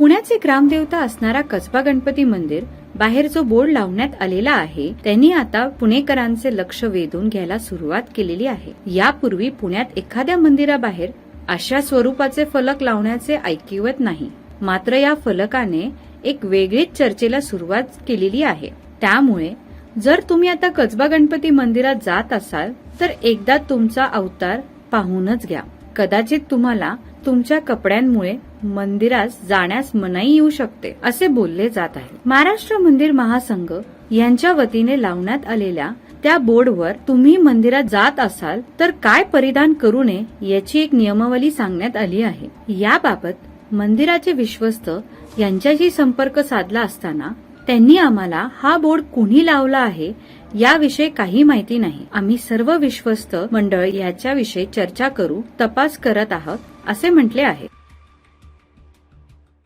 पुण्याचे ग्रामदेवता असणारा कसबा गणपती मंदिर बाहेर जो बोर्ड लावण्यात आलेला आहे त्यांनी आता पुणेकरांचे लक्ष वेधून घ्यायला सुरुवात केलेली आहे. यापूर्वी पुण्यात एखाद्या मंदिराबाहेर अशा स्वरूपाचे फलक लावण्याचे ऐकिवत नाही. मात्र या फलकाने एक वेगळीच चर्चेला सुरुवात केलेली आहे. त्यामुळे जर तुम्ही आता कसबा गणपती मंदिरात जात असाल तर एकदा तुमचा अवतार पाहूनच घ्या. कदाचित तुम्हाला तुमच्या कपड्यांमुळे मंदिरास जाण्यास मनाई येऊ शकते असे बोलले जात आहे. महाराष्ट्र मंदिर महासंघ यांच्या वतीने लावण्यात आलेल्या त्या बोर्डवर तुम्ही मंदिरात जात असाल तर काय परिधान करू नये याची एक नियमावली सांगण्यात आली आहे. याबाबत मंदिराचे विश्वस्त यांच्याशी संपर्क साधला असताना त्यांनी आम्हाला हा बोर्ड कुणी लावला आहे याविषयी काही माहिती नाही. आम्ही सर्व विश्वस्त मंडळ याच्याविषयी चर्चा करू तपास करत आहोत असे म्हटले आहे.